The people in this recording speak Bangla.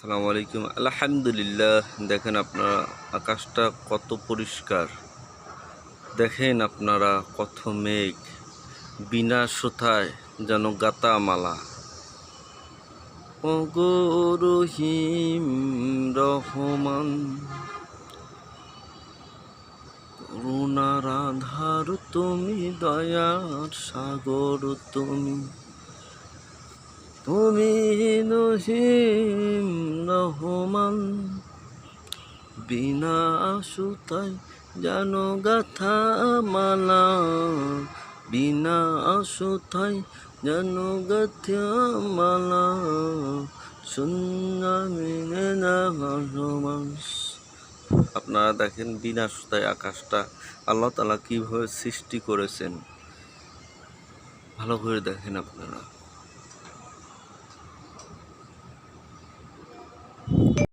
সালামু আলাইকুম। আলহামদুলিল্লাহ, দেখেন আপনারা আকাশটা কত পরিষ্কার। দেখেন আপনারা কত মেঘ, বিনা সুতায় যেন গাতা মালা ওগো রহিম রহমান, করুণার আধার তুমি, দয়ার সাগর তুমি। তুমি রহিম রহমান, বিনা সুতায় জানো গাথা মালা, বিনা সুতায় জানো গাথা মালা আপনারা দেখেন বিনা সুতায় আকাশটা, আল্লাহ তালা কীভাবে সৃষ্টি করেছেন। ভালো করে দেখেন আপনারা।